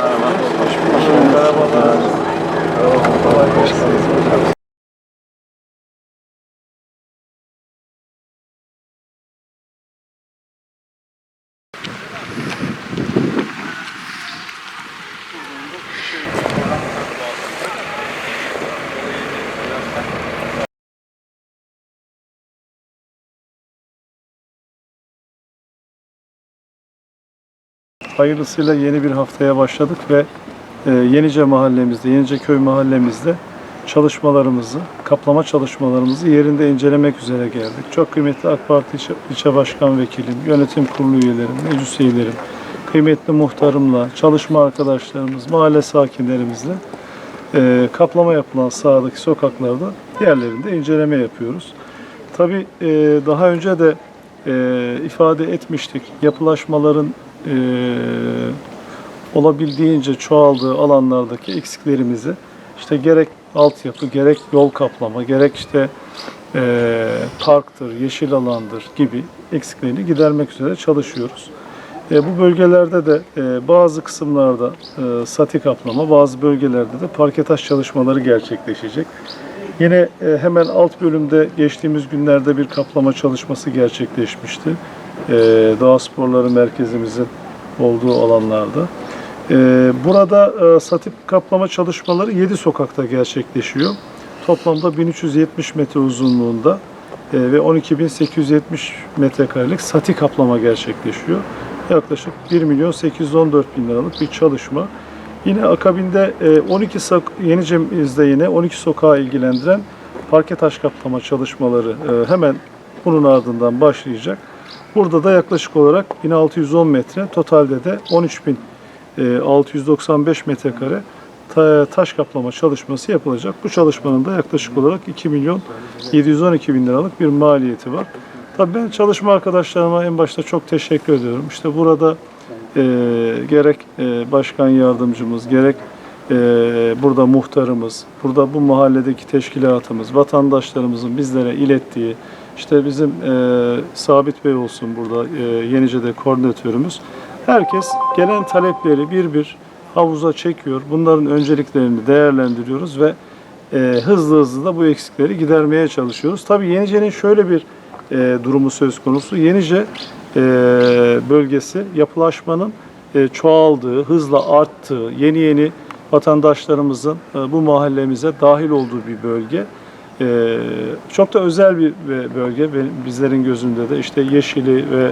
Merhaba. Hoş bulduk. Merhabalar. Merhaba. Kolay gelsin. Hayırlısıyla yeni bir haftaya başladık ve e, Yenice mahallemizde, Yenice köy mahallemizde çalışmalarımızı, kaplama çalışmalarımızı yerinde incelemek üzere geldik. Çok kıymetli AK Parti İlçe, Başkan Vekilim, yönetim kurulu üyelerim, meclis üyelerim, kıymetli muhtarımla, çalışma arkadaşlarımız, mahalle sakinlerimizle e, kaplama yapılan sahadaki sokaklarda yerlerinde inceleme yapıyoruz. Tabii e, daha önce de e, ifade etmiştik. Yapılaşmaların e, olabildiğince çoğaldığı alanlardaki eksiklerimizi işte gerek altyapı, gerek yol kaplama, gerek işte e, parktır, yeşil alandır gibi eksiklerini gidermek üzere çalışıyoruz. E, bu bölgelerde de e, bazı kısımlarda e, sati kaplama, bazı bölgelerde de parke taş çalışmaları gerçekleşecek. Yine e, hemen alt bölümde geçtiğimiz günlerde bir kaplama çalışması gerçekleşmişti. E, Doğa Sporları Merkezimizin olduğu alanlarda. E, burada e, satip kaplama çalışmaları 7 sokakta gerçekleşiyor. Toplamda 1370 metre uzunluğunda e, ve 12.870 metrekarelik sati kaplama gerçekleşiyor. Yaklaşık 1 milyon 814 bin liralık bir çalışma. Yine akabinde e, 12 sok Yenice'mizde yine 12 sokağı ilgilendiren parke taş kaplama çalışmaları e, hemen bunun ardından başlayacak. Burada da yaklaşık olarak 1610 metre, totalde de 13695 metrekare ta- taş kaplama çalışması yapılacak. Bu çalışmanın da yaklaşık olarak 2 milyon 712 bin liralık bir maliyeti var. Tabii ben çalışma arkadaşlarıma en başta çok teşekkür ediyorum. İşte burada e, gerek e, başkan yardımcımız, gerek e, burada muhtarımız, burada bu mahalledeki teşkilatımız, vatandaşlarımızın bizlere ilettiği, işte bizim e, Sabit Bey olsun burada, e, Yenice'de koordinatörümüz. Herkes gelen talepleri bir bir havuza çekiyor. Bunların önceliklerini değerlendiriyoruz ve e, hızlı hızlı da bu eksikleri gidermeye çalışıyoruz. Tabii Yenice'nin şöyle bir e, durumu söz konusu. Yenice e, bölgesi yapılaşmanın e, çoğaldığı, hızla arttığı, yeni yeni vatandaşlarımızın e, bu mahallemize dahil olduğu bir bölge. E, çok da özel bir bir bölge bizlerin gözünde de işte yeşili ve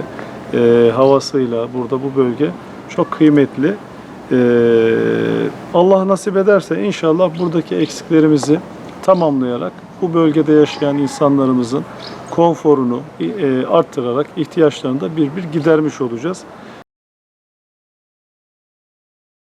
e, havasıyla burada bu bölge çok kıymetli. E, Allah nasip ederse inşallah buradaki eksiklerimizi tamamlayarak bu bölgede yaşayan insanlarımızın konforunu e, arttırarak ihtiyaçlarını da bir bir gidermiş olacağız.